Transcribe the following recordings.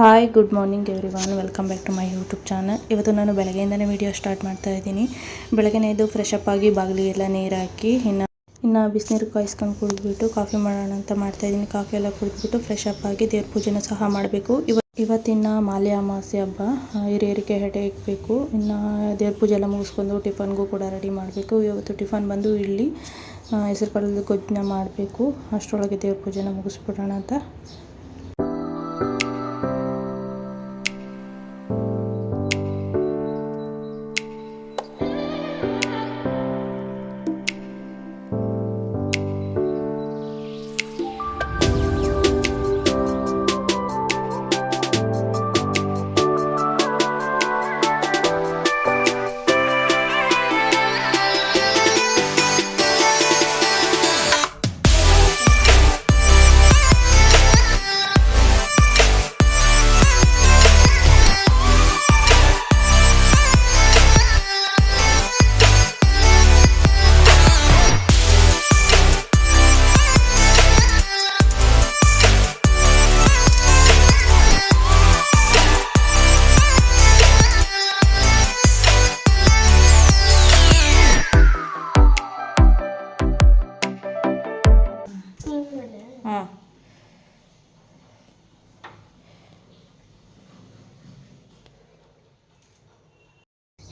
Hi good morning everyone welcome back to my YouTube channel ಇವತ್ತು ನಾನು ಬೆಳಗ್ಗೆಯಿಂದನೇ video start ಮಾಡ್ತಾ ಇದ್ದೀನಿ. ಬೆಳಗ್ಗೆನೇ ಇದು ಫ್ರೆಶ್ ಅಪ್ ಆಗಿ ಬಾಗಿಲಿಗೆಲ್ಲ ನೀರು ಹಾಕಿ, ಇನ್ನು ಇನ್ನು ಬಿಸಿನೀರು ಕಾಯಿಸ್ಕೊಂಡು ಕುಡಿದ್ಬಿಟ್ಟು ಕಾಫಿ ಮಾಡೋಣ ಅಂತ ಮಾಡ್ತಾ ಇದ್ದೀನಿ. ಕಾಫಿ ಎಲ್ಲ ಕುಡಿದ್ಬಿಟ್ಟು ಫ್ರೆಶ್ ಅಪ್ ಆಗಿ ದೇವ್ರ ಪೂಜೆನ ಸಹ ಮಾಡಬೇಕು. ಇವ, ಇವತ್ತಿನ ಮಾಲೆ ಅಮಾವಾಸ್ಯೆ ಹಬ್ಬ. ಹಿರಿಯರಿಗೆ ಹೆಡೆ ಇಕ್ಕಬೇಕು ಇನ್ನು ದೇವ್ರ ಪೂಜೆ ಎಲ್ಲ ಮುಗಿಸ್ಕೊಂಡು ಟಿಫನ್ಗೂ ಕೂಡ ರೆಡಿ ಮಾಡಬೇಕು. ಇವತ್ತು ಟಿಫನ್ ಬಂದು ಇಲ್ಲಿ ಹೆಸರು ಕಾಳದ ಗೊಜ್ಜನ್ನ ಮಾಡಬೇಕು. ಅಷ್ಟರೊಳಗೆ ದೇವ್ರ ಪೂಜೆನ ಮುಗಿಸ್ಬಿಡೋಣ ಅಂತ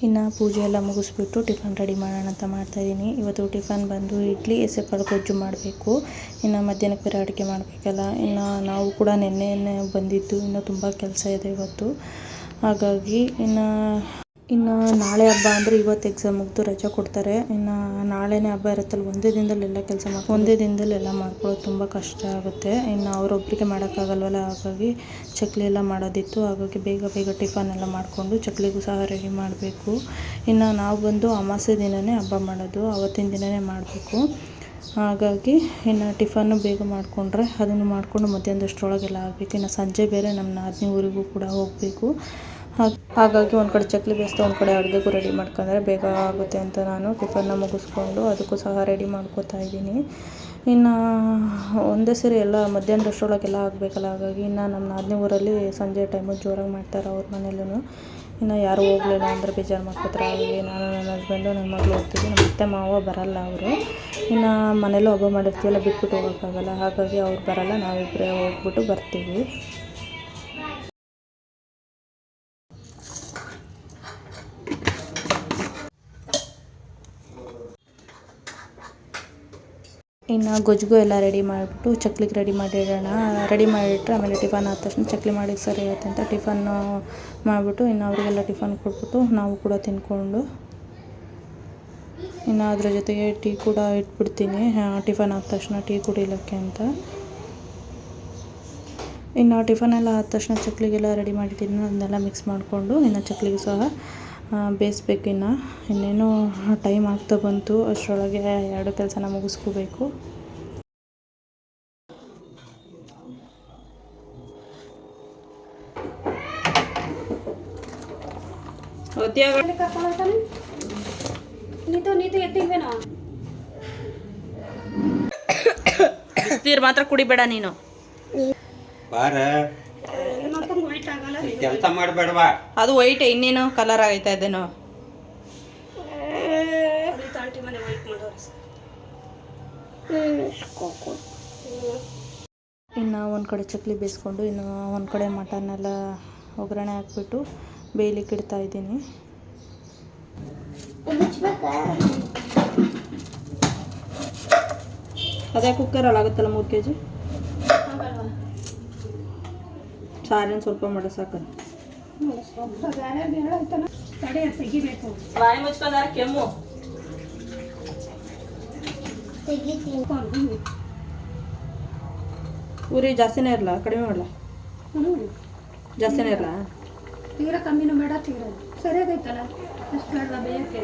ಇನ್ನು ಪೂಜೆ ಎಲ್ಲ ಮುಗಿಸ್ಬಿಟ್ಟು ಟಿಫನ್ ರೆಡಿ ಮಾಡೋಣ ಅಂತ ಮಾಡ್ತಾಯಿದ್ದೀನಿ ಇವತ್ತು ಟಿಫನ್ ಬಂದು ಇಡ್ಲಿ, ಹೆಸರುಕಾಳು ಗೊಜ್ಜು ಮಾಡಬೇಕು. ಇನ್ನು ಮಧ್ಯಾಹ್ನಕ್ಕೆ ಬೇರೆ ಅಡುಗೆ ಮಾಡಬೇಕಲ್ಲ. ಇನ್ನು ನಾವು ಕೂಡ ನೆನ್ನೆನೇ ಬಂದಿದ್ದು. ಇನ್ನು ತುಂಬ ಕೆಲಸ ಇದೆ ಇವತ್ತು. ಹಾಗಾಗಿ ಇನ್ನು ಇನ್ನು ನಾಳೆ ಹಬ್ಬ ಅಂದರೆ ಇವತ್ತು ಎಕ್ಸಾಮ್ ಮುಗಿದು ರಜೆ ಕೊಡ್ತಾರೆ. ಇನ್ನು ನಾಳೆನೇ ಹಬ್ಬ ಇರುತ್ತಲ್ಲ ಒಂದೇ ದಿನದಲ್ಲಿ ಎಲ್ಲ ಕೆಲಸ ಮಾಡಿ ಒಂದೇ ದಿನದಲ್ಲಿ ಎಲ್ಲ ಮಾಡ್ಕೊಳ್ಳೋದು ತುಂಬ ಕಷ್ಟ ಆಗುತ್ತೆ. ಇನ್ನು ಅವರೊಬ್ಬರಿಗೆ ಮಾಡೋಕ್ಕಾಗಲ್ವಲ್ಲ, ಹಾಗಾಗಿ ಚಕ್ಲಿ ಎಲ್ಲ ಮಾಡೋದಿತ್ತು. ಹಾಗಾಗಿ ಬೇಗ ಬೇಗ ಟಿಫನ್ ಎಲ್ಲ ಮಾಡಿಕೊಂಡು ಚಕ್ಲಿಗೂ ಸಹ ರೆಡಿ ಮಾಡಬೇಕು. ಇನ್ನು ನಾವು ಬಂದು ಅಮಾಸೆ ದಿನವೇ ಹಬ್ಬ ಮಾಡೋದು ಆವತ್ತಿನ ದಿನವೇ ಮಾಡಬೇಕು. ಹಾಗಾಗಿ ಇನ್ನು ಟಿಫನ್ನು ಬೇಗ ಮಾಡಿಕೊಂಡ್ರೆ ಅದನ್ನು ಮಾಡಿಕೊಂಡು ಮಧ್ಯಾಹ್ನದಷ್ಟರೊಳಗೆಲ್ಲ ಆಗಬೇಕು. ಇನ್ನು ಸಂಜೆ ಬೇರೆ ನಮ್ಮ ನಾದಿನಿ ಊರಿಗೂ ಕೂಡ ಹೋಗಬೇಕು. ಹಾಗ್- ಹಾಗಾಗಿ ಒಂದು ಕಡೆ ಚಕ್ಲಿ ಬೇಯಿಸ್ತಾ ಒಂದು ಕಡೆ ಅಡುಗೆಗೂ ರೆಡಿ ಮಾಡ್ಕೊಂಡ್ರೆ ಬೇಗ ಆಗುತ್ತೆ ಅಂತ ನಾನು ಟಿಫನ್ನ ಮುಗಿಸ್ಕೊಂಡು ಅದಕ್ಕೂ ಸಹ ರೆಡಿ ಮಾಡ್ಕೋತಾ ಇದ್ದೀನಿ. ಇನ್ನು ಒಂದೇ ಸರಿ ಎಲ್ಲ ಮಧ್ಯಾಹ್ನದಷ್ಟರೊಳಗೆಲ್ಲ ಆಗಬೇಕಲ್ಲ, ಹಾಗಾಗಿ ಇನ್ನು ನಮ್ಮ ನಾದಿನಿ ಊರಲ್ಲಿ ಸಂಜೆ ಟೈಮು ಜೋರಾಗಿ ಮಾಡ್ತಾರೆ ಅವ್ರ ಮನೇಲೂ ಇನ್ನು ಯಾರು ಹೋಗಲಿಲ್ಲ ಅಂದರೆ ಬೇಜಾರು ಮಾಡ್ಕೋತಾರೆ. ಹಾಗಾಗಿ ನಾನು ನನ್ನ ಹಸ್ಬೆಂಡು ನನ್ನ ಮಗಳು ಹೋಗ್ತೀವಿ. ನಮ್ಮ ಅತ್ತೆ, ಮಾವ ಬರಲ್ಲ ಅವರು. ಇನ್ನು ಮನೇಲೂ ಹಬ್ಬ ಮಾಡಿರ್ತೀವಲ್ಲ, ಬಿಟ್ಬಿಟ್ಟು ಹೋಗೋಕ್ಕಾಗಲ್ಲ. ಹಾಗಾಗಿ ಅವ್ರು ಬರಲ್ಲ ನಾವಿಬ್ಬರೇ ಹೋಗ್ಬಿಟ್ಟು ಬರ್ತೀವಿ. ಇನ್ನು ಗೊಜ್ಜಿಗೂ ಎಲ್ಲ ರೆಡಿ ಮಾಡಿಬಿಟ್ಟು ಚಕ್ಲಿಗೆ ರೆಡಿ ಮಾಡಿಡೋಣ. ರೆಡಿ ಮಾಡಿಟ್ರೆ ಆಮೇಲೆ ಟಿಫನ್ ಆದ ತಕ್ಷಣ ಚಕ್ಲಿ ಮಾಡಿ ಸರಿ ಇರುತ್ತೆ ಅಂತ ಟಿಫನ್ನು ಮಾಡಿಬಿಟ್ಟು ಇನ್ನು ಅವರಿಗೆಲ್ಲ ಟಿಫನ್ ಕೊಟ್ಬಿಟ್ಟು ನಾವು ಕೂಡ ತಿಂದ್ಕೊಂಡು ಇನ್ನು ಅದ್ರ ಜೊತೆಗೆ ಟೀ ಕೂಡ ಇಟ್ಬಿಡ್ತೀನಿ. ಟಿಫನ್ ಆದ ತಕ್ಷಣ ಟೀ ಕುಡಿಲಿಕ್ಕೆ ಅಂತ. ಇನ್ನು ಟಿಫನ್ ಎಲ್ಲ ಆದ ತಕ್ಷಣ ಚಕ್ಲಿಗೆಲ್ಲ ರೆಡಿ ಮಾಡಿಟ್ಟಿದ್ದೀನಿ. ಅದನ್ನೆಲ್ಲ ಮಿಕ್ಸ್ ಮಾಡಿಕೊಂಡು ಇನ್ನು ಚಕ್ಲಿಗೂ ಸಹ ಬೇಯಿಸ್ಬೇಕು ಇನ್ನು. ಇನ್ನೇನು ಟೈಮ್ ಆಗ್ತಾ ಬಂತು. ಅಷ್ಟರೊಳಗೆ ಎರಡು ಕೆಲಸನ ಮುಗಿಸ್ಕೋಬೇಕು. ಬಿಸ್ನೀರು ಮಾತ್ರ ಕುಡಿಬೇಡ ನೀನು. ಬಾರ. ಕೆಲಸ ಮಾಡಬೇಡವಾ? ಅದು ವೈಟ್ ಇನ್ನೇನು ಕಲರ್ ಆಗೈತಾ ಇದೇನು ಆಂಟಿ ಮನೆ ವೈಟ್ ಮಾಡೋರು ಇನ್ನು ಒಂದು ಕಡೆ ಚಕ್ಲಿ ಬೇಯಿಸ್ಕೊಂಡು ಇನ್ನು ಒಂದು ಕಡೆ ಮಟನ್ ಎಲ್ಲ ಒಗ್ಗರಣೆ ಹಾಕ್ಬಿಟ್ಟು ಬೇಯಲಿಕ್ಕೆ ಇಡ್ತಾ ಇದ್ದೀನಿ. ಅದೇ ಕುಕ್ಕರಲ್ಲಿ ಆಗುತ್ತಲ್ಲ ಮೂರು ಕೆ ಜಿ ಸಾರೇನು ಸ್ವಲ್ಪ ಮಾಡೋ ಸಾಕು ಕಡೆ ತೆಗಿಬೇಕು ಬಾಯಿ ಮುಚ್ಕೊಂಡಾರ ಕೆಮ್ಮು. ಉರಿ ಜಾಸ್ತಿನೇ ಇರಲ್ಲ ಕಡಿಮೆ ಮಾಡಲ? ಜಾಸ್ತಿನೇ ಇರಲ್ಲ ತೀರ ಕಮ್ಮಿನೂ ಬೇಡ ತೀರ ಸರಿಯಾಗೈತಲ್ಲ? ಅಷ್ಟು ಬೇಡ ಬೇಯಕ್ಕೆ.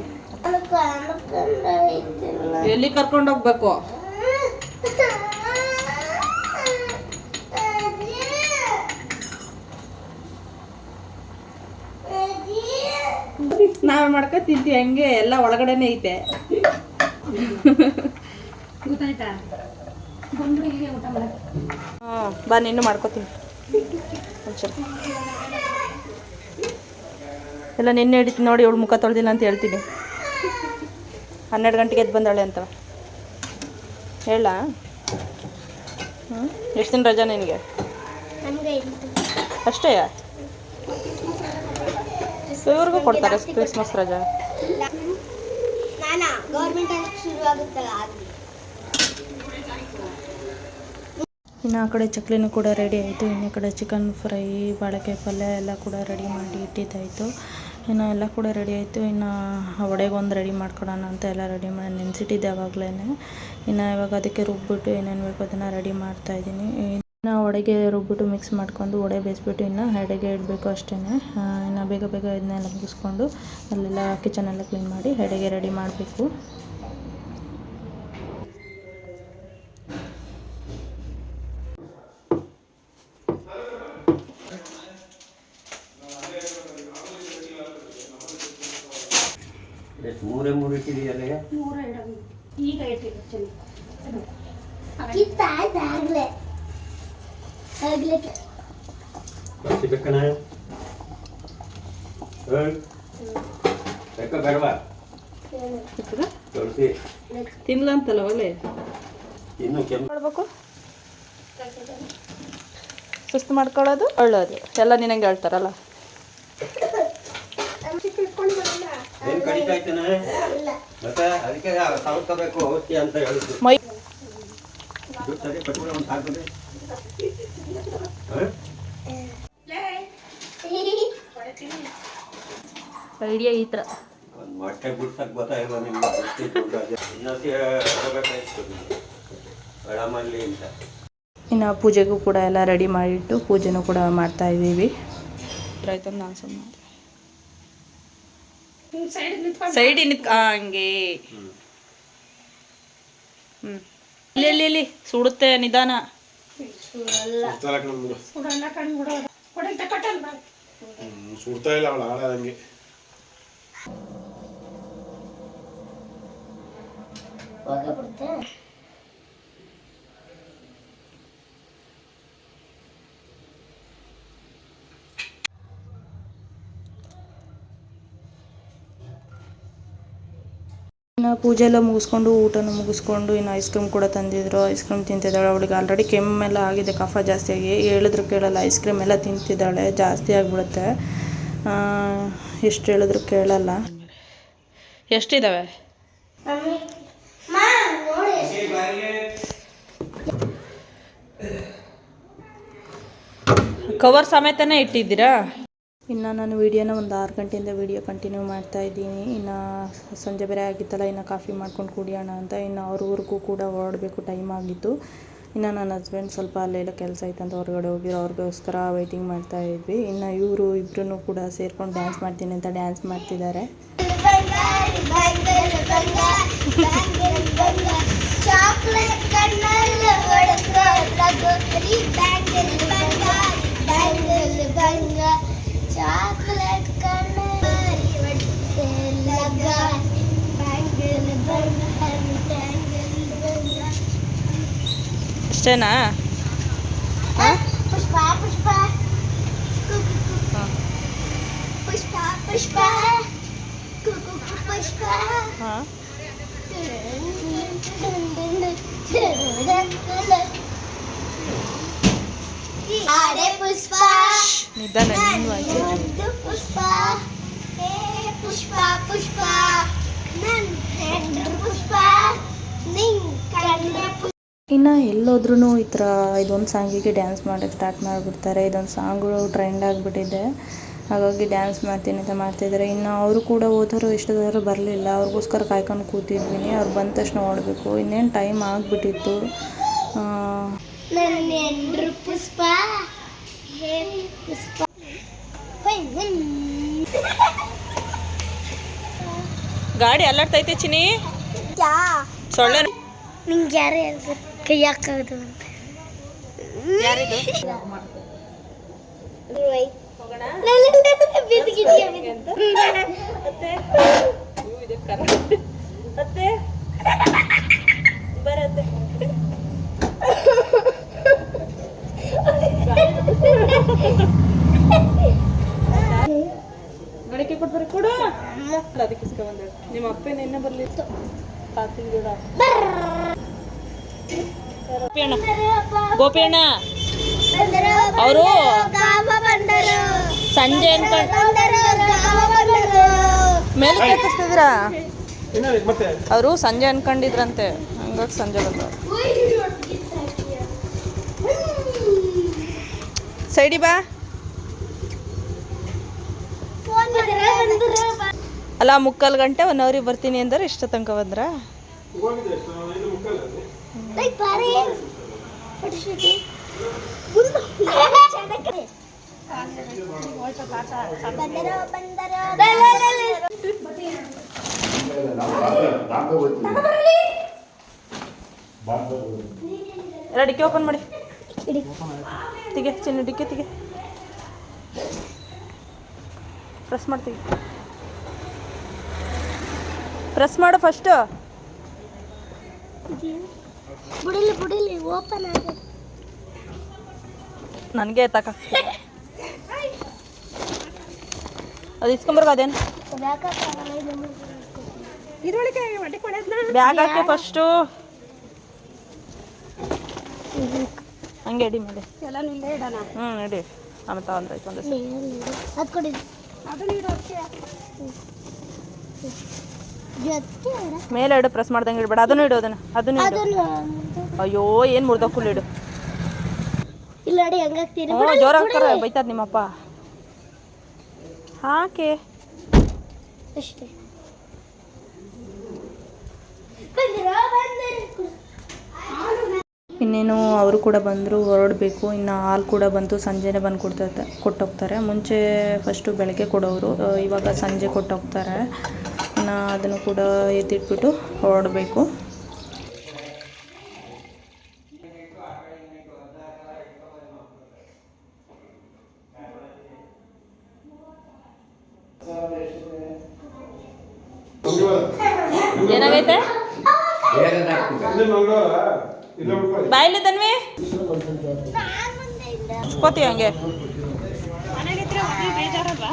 ಎಲ್ಲಿ ಕರ್ಕೊಂಡು ಹೋಗ್ಬೇಕು ನಾವೇ ಮಾಡ್ಕೊ ತಿಂತೀವಿ ಹಂಗೆ ಎಲ್ಲ ಒಳಗಡೆನೆ ಐತೆ. ಗೊತ್ತಾಯ್ತಾ? ಬಾ ನೀನು ಮಾಡ್ಕೊತೀನಿ. ಎಲ್ಲ ನಿನ್ನೆ ಹಿಡಿತೀನಿ ನೋಡಿ ಇವಳು ಮುಖ ತೊಳೆದಿಲ್ಲ ಅಂತ ಹೇಳ್ತೀನಿ. ಹನ್ನೆರಡು ಗಂಟೆಗೆ ಎದ್ದು ಬಂದಾಳೆ ಅಂತ. ಹೇಳ. ಹ್ಞೂ ಎಷ್ಟು ದಿನ ರಜಾ ನಿನಗೆ? ಅಷ್ಟೇ ಇವ್ರಿಗೂ ಕೊಡ್ತಾರೆ ಕ್ರಿಸ್ಮಸ್ ರಜಾ. ಇನ್ನು ಆ ಕಡೆ ಚಕ್ಲಿನೂ ಕೂಡ ರೆಡಿ ಆಯಿತು. ಇನ್ನು ಕಡೆ ಚಿಕನ್ ಫ್ರೈ ಬಾಳೆಕಾಯಿ ಪಲ್ಯ ಎಲ್ಲ ಕೂಡ ರೆಡಿ ಮಾಡಿ ಇಟ್ಟಿದ್ದಾಯಿತು. ಇನ್ನು ಎಲ್ಲ ಕೂಡ ರೆಡಿ ಆಯಿತು. ಇನ್ನು ವಡೆಗೊಂದು ಒಂದು ರೆಡಿ ಮಾಡ್ಕೊಡೋಣ ಅಂತ ಎಲ್ಲ ರೆಡಿ ಮಾಡಿ ನೆನೆಸಿಟ್ಟಿದ್ದೆ ಆವಾಗಲೇ ಇನ್ನು ಇವಾಗ ಅದಕ್ಕೆ ರುಬ್ಬಿಟ್ಟು ಏನೇನು ಬೇಕು ಅದನ್ನು ರೆಡಿ ಮಾಡ್ತಾಯಿದ್ದೀನಿ ಇನ್ನು ಒಡೆಗೆ ರುಬ್ಬಿಟ್ಟು ಮಿಕ್ಸ್ ಮಾಡ್ಕೊಂಡು ಒಡೆ ಬೇಯಿಸ್ಬಿಟ್ಟು ಇನ್ನು ಹೆಡೆಗೆ ಇಡಬೇಕು ಅಷ್ಟೇ ಇನ್ನು ಬೇಗ ಬೇಗ ಇದನ್ನೆಲ್ಲ ಮುಗಿಸ್ಕೊಂಡು ಅಲ್ಲೆಲ್ಲ ಕಿಚನೆಲ್ಲ ಕ್ಲೀನ್ ಮಾಡಿ ಹೆಡೆಗೆ ರೆಡಿ ಮಾಡಬೇಕು. ಮೂರೇ ಮೂರು ಇಟ್ಟಿದೆಯಲ್ಲ ಎರಡು ತಿನ್ಲ ಅಂತಲ್ಲ ಒಳ್ಳೆ ಇನ್ನು ಮಾಡ್ಬೇಕು? ಸುಸ್ತು ಮಾಡ್ಕೊಳ್ಳೋದು? ಒಳ್ಳೋದು. ಎಲ್ಲ ನಿನಗೆ ಹೇಳ್ತಾರಲ್ಲ. ಏನು ಕಡಿತಾ ಇದ್ದಾನೆ ಮತ್ತೆ ಅದಕ್ಕೆ ಔಷಧಿ ಅಂತ ಹೇಳಿದ್ರು. ಮೈ ಸರಿ ಒಂದು ಐಡಿಯಾ ಈ ಥರ ಒಂದು ಮೊಟ್ಟೆ ಬಿಡ್ಸಕ್ಕೆ ಗೊತ್ತಾಗಿಲ್ಲ ನಿಮ್ಗೆ? ಇನ್ನೊಂದು ಹೇಳಬೇಕಾಯ್ತು ಅಂತ. ಇನ್ನು ಪೂಜೆಗೂ ಕೂಡ ಎಲ್ಲ ರೆಡಿ ಮಾಡಿಟ್ಟು ಪೂಜೆನೂ ಕೂಡ ಮಾಡ್ತಾ ಇದ್ದೀವಿ. ಆಯ್ತು ನಾನು ಸುಮ್ಮನೆ ಸೈಡ್ ನಿಂತ್ ಹಂಗೆ. ಹ್ಞೂ ಇಲ್ಲಿ ಇಲ್ಲಿ ಇಲ್ಲಿ. ಸುಡುತ್ತೆ ನಿಧಾನ. ಸುಡ್ತಾ ಇಲ್ಲ ಅವಳು ಆಡೋದಂಗೆ ಹೋಗ್ಬಿಡುತ್ತೆ ಇನ್ನು ಪೂಜೆ ಎಲ್ಲ ಮುಗಿಸ್ಕೊಂಡು ಊಟನ ಮುಗಿಸ್ಕೊಂಡು ಇನ್ನು ಐಸ್ ಕ್ರೀಮ್ ಕೂಡ ತಂದಿದ್ರು. ಐಸ್ ಕ್ರೀಮ್ ತಿಂತಿದ್ದಾಳೆ. ಅವಳಿಗೆ ಆಲ್ರೆಡಿ ಕೆಮ್ಮೆಲ್ಲ ಆಗಿದೆ, ಕಫ ಜಾಸ್ತಿಯಾಗಿ ಹೇಳಿದ್ರು ಕೇಳಲ್ಲ ಐಸ್ ಕ್ರೀಮ್ ಎಲ್ಲ ತಿಂತಿದ್ದಾಳೆ, ಜಾಸ್ತಿ ಆಗಿಬಿಡುತ್ತೆ. ಎಷ್ಟು ಹೇಳಿದ್ರು ಕೇಳಲ್ಲ. ಎಷ್ಟಿದ್ದಾವೆ ಕವರ್ ಸಮೇತನೇ ಇಟ್ಟಿದ್ದೀರಾ? ಇನ್ನು ನಾನು ವೀಡಿಯೋನ ಒಂದು ಆರು ಗಂಟೆಯಿಂದ ವಿಡಿಯೋ ಕಂಟಿನ್ಯೂ ಮಾಡ್ತಾ ಇದ್ದೀನಿ. ಇನ್ನು ಸಂಜೆ ಬೇರೆ ಆಗಿತ್ತಲ್ಲ, ಇನ್ನು ಕಾಫಿ ಮಾಡ್ಕೊಂಡು ಕುಡಿಯೋಣ ಅಂತ. ಇನ್ನು ಅವ್ರ ಊರಿಗೂ ಕೂಡ ಹೊರಡಬೇಕು ಟೈಮ್ ಆಗಿತ್ತು ಇನ್ನು ನನ್ನ ಹಸ್ಬೆಂಡ್ ಸ್ವಲ್ಪ ಅಲ್ಲೆಲ್ಲ ಕೆಲಸ ಐತಂತ ಹೊರಗಡೆ ಹೋಗಿರೋ ಅವ್ರಿಗೋಸ್ಕರ ವೆಯ್ಟಿಂಗ್ ಮಾಡ್ತಾ ಇದ್ವಿ. ಇನ್ನು ಇವರು ಇಬ್ಬರೂ ಕೂಡ ಸೇರ್ಕೊಂಡು ಡ್ಯಾನ್ಸ್ ಮಾಡ್ತೀನಿ ಅಂತ ಡ್ಯಾನ್ಸ್ ಮಾಡ್ತಿದ್ದಾರೆ. ಚಾಕ್ಲೇಟ್ ಅಷ್ಟೇನಾ? ಪುಷ್ಪ ಪುಷ್ಪ. ಕುಕು ಕುಕು. ಪುಷ್ಪ ಪುಷ್ಪ. ಕುಕು ಕುಕು ಪುಷ್ಪ. ಹಾಂ? ಆಡೆ ಪುಷ್ಪ. ನಿಧಾನ ನಿನ್ನ ವಾಯ್ಸು ನನ್ನದು ಪುಷ್ಪ. ಹೇ ಪುಷ್ಪ ಪುಷ್ಪ. ನನ್ನ ಇನ್ನು ಎಲ್ಲೋದ್ರೂ ಈ ಥರ ಇದೊಂದು ಸಾಂಗಿಗೆ ಡ್ಯಾನ್ಸ್ ಮಾಡೋಕ್ಕೆ ಸ್ಟಾರ್ಟ್ ಮಾಡಿಬಿಡ್ತಾರೆ. ಇದೊಂದು ಸಾಂಗು ಟ್ರೆಂಡ್ ಆಗಿಬಿಟ್ಟಿದೆ. ಹಾಗಾಗಿ ಡ್ಯಾನ್ಸ್ ಮಾಡ್ತೀನಿ ಅಂತ ಮಾಡ್ತಿದ್ದಾರೆ ಇನ್ನು ಅವರು ಕೂಡ ಹೋದರು ಎಷ್ಟೊತ್ತಾದರೂ ಬರಲಿಲ್ಲ. ಅವ್ರಿಗೋಸ್ಕರ ಕಾಯ್ಕೊಂಡು ಕೂತಿದ್ವಿ ಅವ್ರು ಬಂದ ತಕ್ಷಣ ಓಡಬೇಕು. ಇನ್ನೇನು ಟೈಮ್ ಆಗಿಬಿಟ್ಟಿತ್ತು. ನನ್ನ ಹೆಂಡ್ರು ಪುಷ್ಪ. ಹೇ ಪುಷ್ಪ. ಹೊಯ್ ಹೊಯ್. ಗಾಡಿ ಅಲ್ಲಾಡ್ತೈತೆ ಚಿನಿ ಯಾ. ಸೊಳ್ಳೆ ನಿಂಗೆ ಯಾರು ಹೇಳ್ತಾರೆ ಕೈ ಹಾಕೋದು ಬರತ್ತೆ. ಗಡಿಕೆ ಕೊಡ್ಬಾರ ಕೊಡು. ಅದಕ್ಕೆ ಇಸ್ಕೊಂಡ್ ನಿಮ್ಮ ಅಪ್ಪ ಇನ್ನ ಬರ್ಲಿ. ಪಾತ್ರೆ ಗೋಪಿಯಣ್ಣ. ಅವರು ಸಂಜೆ ಅನ್ಕೊಂಡು ಮೇಲೆ ಮತ್ತೆ ಅವರು ಸಂಜೆ ಅನ್ಕೊಂಡಿದ್ರಂತೆ. ಹಂಗಾಗಿ ಸಂಜೆ ಬಂದರು ಸೈಡಿ ಬಾ. ಅಲ್ಲ, ಮುಕ್ಕಾಲು ಗಂಟೆ ಒನ್ ಅವ್ರಿಗೆ ಬರ್ತೀನಿ ಅಂದ್ರೆ ಇಷ್ಟ ತನಕ ಬಂದ್ರ? ಹೋಗಿದೆ ಎಷ್ಟು ಐದು ಮುಕ್ಕಲ್ಲ ಎಲ್ಲ ಡಿಕ್ಕಿ ಓಪನ್ ಮಾಡಿ ತಿಗೆ ಚಿನ್ನ ಡಿಕ್ಕಿ ತಿಗೆ ಪ್ರೆಸ್ ಮಾಡ್ತೀವಿ ಪ್ರೆಸ್ ಮಾಡು ಫಸ್ಟು ಬುಡಿಲಿ ಬಿಡಲಿ ಓಪನ್ ಆಗಿದೆ ನನಗೆ ತಕ ಅದು ಇಸ್ಕೊಂಬರ್ಗ ಅದೇನು? ಇದ್ರೊಳಗೆ ಬ್ಯಾಗ್ ಹಾಕಿ ಫಸ್ಟು ಹಂಗೆ ಇಡಿ ಮೇಲೆ. ಇಡೋಣ. ಹ್ಞೂ ಇಡಿ. ಆಮೇಲೆ ತಗೊಂಡ್ರಾಯ್ತು ಒಂದು ಅದು ಕೊಡಿ ಮೇಲೆ ಇಡು ಪ್ರೆಸ್ ಮಾಡ್ದಂಗೆ ಇಡಬೇಡ. ಅದನ್ನು ಇಡು ಅದನ್ನ. ಅದನ್ನು ಇಡು. ಏನ್ ಅಯ್ಯೋ ಏನು ಮುರ್ದಕ್ಕುಲ್ ಇಡು. ಇಲ್ಲ ನೋಡಿ ಹಂಗಾಗ್ತೀರಿ. ಜೋರ ಹಾಕ್ತಾರೆ ಬೈತಾರ ನಿಮ್ಮಪ್ಪ. ಹಾಕೆ. ಅಷ್ಟೇ. ಬಂದಿರೋ ಬಂದಿರೋ. ಇನ್ನೇನು ಅವರು ಕೂಡ ಬಂದರು ಹೊರಡಬೇಕು. ಇನ್ನು ಹಾಲು ಕೂಡ ಬಂತು ಸಂಜೆನೇ ಬಂದು ಕೊಡ್ತಾ ಕೊಟ್ಟೋಗ್ತಾರೆ. ಮುಂಚೆ ಫಸ್ಟು ಬೆಳಗ್ಗೆ ಕೊಡೋರು ಇವಾಗ ಸಂಜೆ ಕೊಟ್ಟೋಗ್ತಾರೆ. ಇನ್ನು ಅದನ್ನು ಕೂಡ ಎತ್ತಿಟ್ಬಿಟ್ಟು ಹೊರಡಬೇಕು ಏನಾಗೈತೆ? ಬಾಯಿಲಿ ತನ್ವಿ. ಹಂಗೆ? ಒಬ್ಬರು ಬೇಜಾರಲ್ವಾ?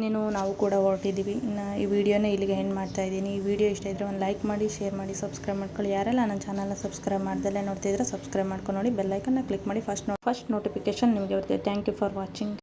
ಇನ್ನೇನು ನಾವು ಕೂಡ ಹೊರಟಿದ್ದೀವಿ. ಇನ್ನು ಈ ವಿಡಿಯೋನ ಇಲ್ಲಿಗೆ ಎಂಡ್ ಮಾಡ್ತಾ ಇದ್ದೀನಿ. ಈ ವಿಡಿಯೋ ಇಷ್ಟ ಇದ್ದರೆ ಒಂದು ಲೈಕ್ ಮಾಡಿ ಶೇರ್ ಮಾಡಿ ಸಬ್ಸ್ಕ್ರೈಬ್ ಮಾಡ್ಕೊಳ್ಳಿ. ಯಾರೆಲ್ಲ ನನ್ನ ಚಾನಲ್ನ ಸಬ್ಸ್ಕ್ರೈಬ್ ಮಾಡ್ದಲ್ಲೇ ನೋಡ್ತಿದ್ರೆ ಸಬ್ಸ್ಕ್ರೈಬ್ ಮಾಡ್ಕೊಂಡು ನೋಡಿ ಬೆಲ್ಲೈಕನ್ನ ಕ್ಲಿಕ್ ಮಾಡಿ ಫಸ್ಟ್ ನೋ ಫಸ್ಟ್ ನೋಟಿಫಿಕೇಶನ್ ನಿಮಗೆ ಬರ್ತದೆ. Thank you for watching